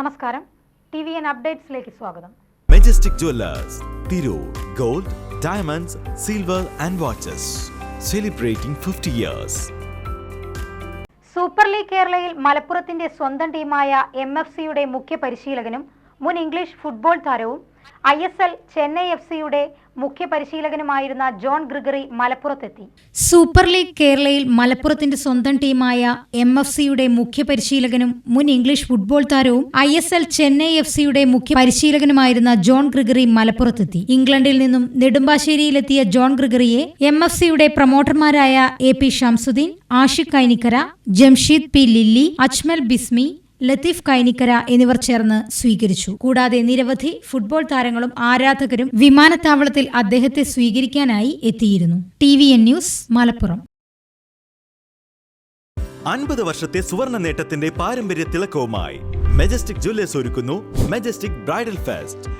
നമസ്കാരം. T V N അപ്ഡേറ്റ്സിലേക്ക് സ്വാഗതം. Majestic jewellers Tirur gold diamonds silver and watches celebrating fifty years super league കേരളയിൽ മലപ്പുറത്തിന്റെ സ്വന്തം ടീമായ എം എഫ് സിയുടെ മുഖ്യ പരിശീലകനും മുൻ ഇംഗ്ലീഷ് ഫുട്ബോൾ താരവും I S L Chennai F സിയുടെ മുഖ്യ പരിശീലകനുമായിരുന്ന ജോൺ ഗ്രിഗറി മലപ്പുറത്തെത്തി. സൂപ്പർ ലീഗ് കേരളയിൽ മലപ്പുറത്തിന്റെ സ്വന്തം ടീമായ എം എഫ് സിയുടെ മുഖ്യ പരിശീലകനും മുൻ ഇംഗ്ലീഷ് ഫുട്ബോൾ താരവും I S L Chennai F സിയുടെ മുഖ്യ പരിശീലകനുമായിരുന്ന ജോൺ ഗ്രിഗറി മലപ്പുറത്തെത്തി. ഇംഗ്ലണ്ടിൽ നിന്നും നെടുമ്പാശ്ശേരിയിലെത്തിയ ജോൺ ഗ്രിഗറിയെ എം എഫ് സിയുടെ പ്രൊമോട്ടർമാരായ A P Shamsuddin Ashiq Kainikkara Jamsheed P Lilly Ajmal Bismi Latheef Kainikkara എന്നിവർ ചേർന്ന് സ്വീകരിച്ചു. കൂടാതെ നിരവധി ഫുട്ബോൾ താരങ്ങളും ആരാധകരും വിമാനത്താവളത്തിൽ അദ്ദേഹത്തെ സ്വീകരിക്കാനായി എത്തിയിരുന്നു. T V N news Malappuram. അൻപത് വർഷത്തെ സുവർണ നേട്ടത്തിന്റെ പാരമ്പര്യ തിളക്കവുമായി മെജസ്റ്റിക് ജ്വല്ലേഴ്സ് ഒരുക്കുന്നു majestic bridal fest